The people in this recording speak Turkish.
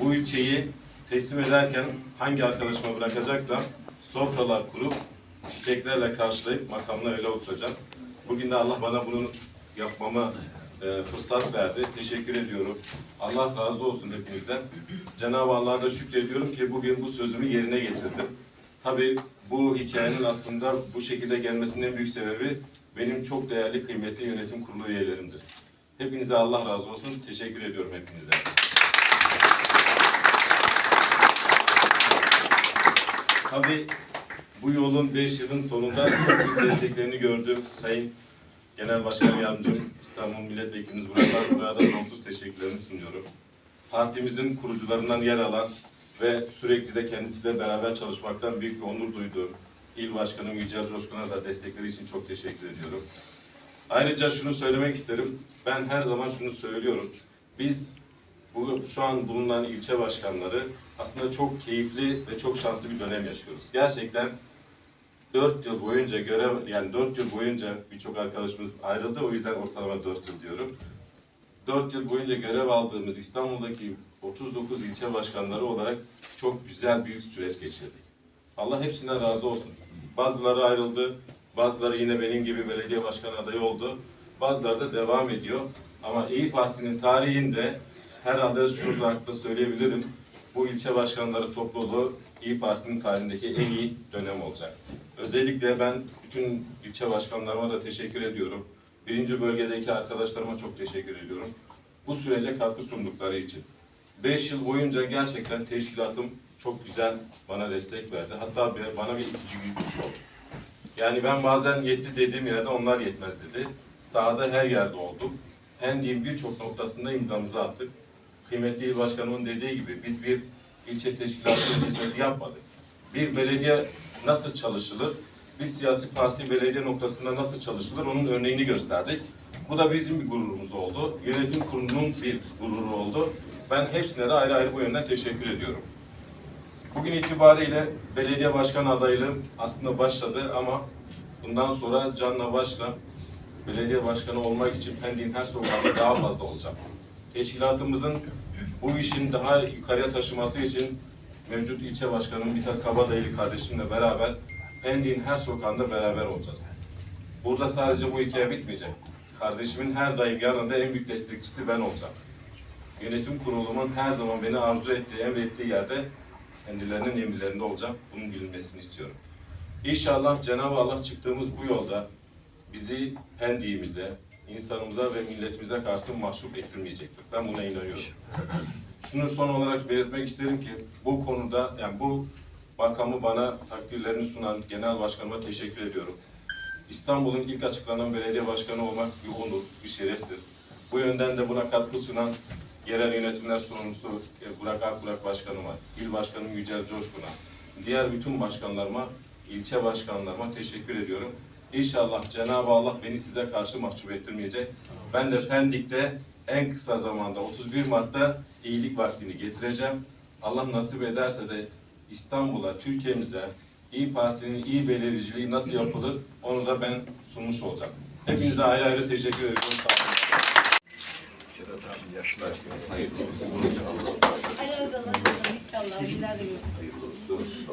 bu ilçeyi teslim ederken hangi arkadaşıma bırakacaksam sofralar kurup çiçeklerle karşılayıp makamına öyle oturacağım. Bugün de Allah bana bunu yapmama e, fırsat verdi. Teşekkür ediyorum. Allah razı olsun hepinizden. Cenab-ı Allah'a da şükrediyorum ki bugün bu sözümü yerine getirdim. Tabii bu hikayenin aslında bu şekilde gelmesinin en büyük sebebi benim çok değerli, kıymetli yönetim kurulu üyelerimdir. Hepinize Allah razı olsun. Teşekkür ediyorum hepinize. Tabii bu yolun 5 yılın sonunda çok desteklerini gördüm. Sayın Genel Başkan Yardımcım, İstanbul Milletvekilimiz burada, burada sonsuz teşekkürlerimi sunuyorum. Partimizin kurucularından yer alan ve sürekli de kendisiyle beraber çalışmaktan büyük bir onur duyduğum İl Başkanım Yücel Coşkun'a da destekleri için çok teşekkür ediyorum. Ayrıca şunu söylemek isterim. Ben her zaman şunu söylüyorum. Biz bu şu an bulunan ilçe başkanları aslında çok keyifli ve çok şanslı bir dönem yaşıyoruz. Gerçekten 4 yıl boyunca görev yani 4 yıl boyunca birçok arkadaşımız ayrıldı. O yüzden ortalama 4 yıl diyorum. 4 yıl boyunca görev aldığımız İstanbul'daki 39 ilçe başkanları olarak çok güzel bir süreç geçirdik. Allah hepsinden razı olsun. Bazıları ayrıldı, bazıları yine benim gibi belediye başkanı adayı oldu. Bazıları da devam ediyor. Ama İyi Parti'nin tarihinde herhalde şunu rahatlıkla söyleyebilirim. Bu ilçe başkanları topluluğu İyi Parti'nin tarihindeki en iyi dönem olacak. Özellikle ben bütün ilçe başkanlarıma da teşekkür ediyorum. Birinci bölgedeki arkadaşlarıma çok teşekkür ediyorum. Bu sürece katkı sundukları için. Beş yıl boyunca gerçekten teşkilatım çok güzel bana destek verdi. Hatta bana bir itici güç oldu. Yani ben bazen yetti dediğim yerde onlar yetmez dedi. Sahada her yerde olduk. Pendik'in birçok noktasında imzamızı attık. Kıymetli il başkanımın dediği gibi biz bir ilçe teşkilatı hizmeti yapmadık. Bir belediye nasıl çalışılır? Bir siyasi parti belediye noktasında nasıl çalışılır? Onun örneğini gösterdik. Bu da bizim bir gururumuz oldu. Yönetim kurulunun bir gururu oldu. Ben hepsine de ayrı ayrı bu yönden teşekkür ediyorum. Bugün itibariyle belediye başkan adaylığım aslında başladı ama bundan sonra canla başla belediye başkanı olmak için Pendik'in her sokağında daha fazla olacağım. Teşkilatımızın bu işin daha yukarıya taşıması için mevcut ilçe başkanım Mithat Kabadayılı kardeşimle beraber Pendik'in her sokağında beraber olacağız. Burada sadece bu hikaye bitmeyecek. Kardeşimin her daim yanında en büyük destekçisi ben olacağım. Yönetim kurulumun her zaman beni arzu ettiği, emrettiği yerde kendilerinin emirlerinde olacağım. Bunun bilinmesini istiyorum. İnşallah Cenab-ı Allah çıktığımız bu yolda bizi Pendik'imize, insanımıza ve milletimize karşı mahcup ettirmeyecektir. Ben buna inanıyorum. Şunu son olarak belirtmek isterim ki bu konuda yani bu makamı bana takdirlerini sunan genel başkanıma teşekkür ediyorum. İstanbul'un ilk açıklanan belediye başkanı olmak bir onur, bir şereftir. Bu yönden de buna katkı sunan yerel yönetimler sorumlusu e, Burak Akburak Başkanıma, il başkanım Yücel Coşkun'a, diğer bütün başkanlarıma, ilçe başkanlarıma teşekkür ediyorum. İnşallah Cenab-ı Allah beni size karşı mahcup ettirmeyecek. Ben de Pendik'te en kısa zamanda 31 Mart'ta iyilik vaktini getireceğim. Allah nasip ederse de İstanbul'a, Türkiye'mize İyi Parti'nin iyi belediyeciliği nasıl yapılır onu da ben sunmuş olacağım. Hepinize ayrı ayrı teşekkür ediyorum. Sağ olun. Sedat abi yaşlar. Hayırlı olsun. Hayırlı olsun inşallah. Hayırlı olsun.